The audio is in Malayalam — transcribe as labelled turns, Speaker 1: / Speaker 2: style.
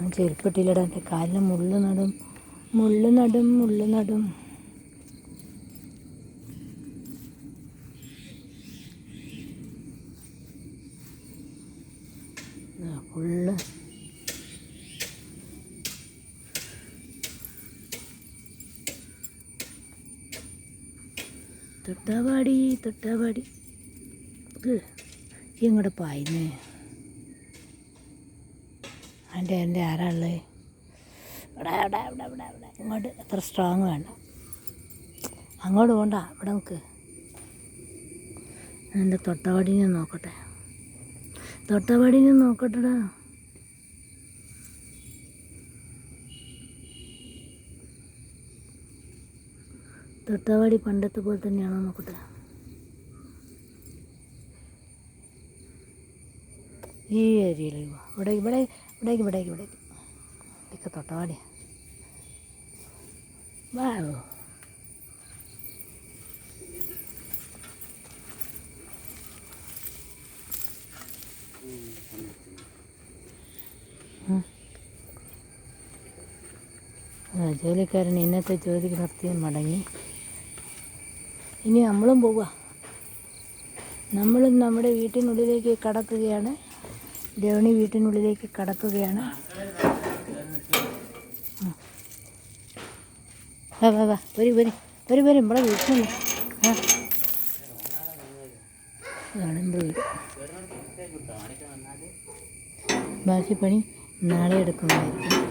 Speaker 1: ആ ചെരുപ്പിട്ടില്ലടാ എന്റെ കാലിന് മുള്ളു നടും. മുള്ളു നടും മുള്ളു നടും. ഫുള്ള്. തൊട്ടാവാടി ഇങ്ങോട്ട് പായുന്നേ. എന്റെ എന്റെ ആരാ ഉള്ളത് ഇവിടെ ഇവിടെ ഇവിടെ ഇവിടെ ഇവിടെ ഇങ്ങോട്ട് അത്ര സ്ട്രോങ് വേണ്ട അങ്ങോട്ട് പോണ്ട ഇവിടെ നമുക്ക് എന്റെ തൊട്ടവാടിനെ നോക്കട്ടെ. തൊട്ടവാടിനെ നോക്കട്ടെടാ. തൊട്ടവാടി പണ്ടത്തെ പോലെ തന്നെയാണോ നോക്കട്ടെ. ഈ ഏരിയയിൽ ഇവിടെ ഇവിടെ ഇവിടേക്ക് ഇവിടേക്ക് ഇവിടേക്ക് ഇതൊക്കെ തൊട്ടവാടി. വാ. ആ, ജോലിക്കാരൻ ഇന്നത്തെ ജോലിക്ക് നിർത്തി മടങ്ങി. ഇനി നമ്മളും പോവുക നമ്മളും നമ്മുടെ വീട്ടിനുള്ളിലേക്ക് കടക്കുകയാണ്. ദേവണി വീട്ടിനുള്ളിലേക്ക് കടക്കുകയാണ്. വാ വാ വാ. വരി വരി. വരി വരും. ഇവിടെ വീട്ടിൽ ആ. ബാക്കി പണി നാളെ എടുക്കുന്നതായിരിക്കും.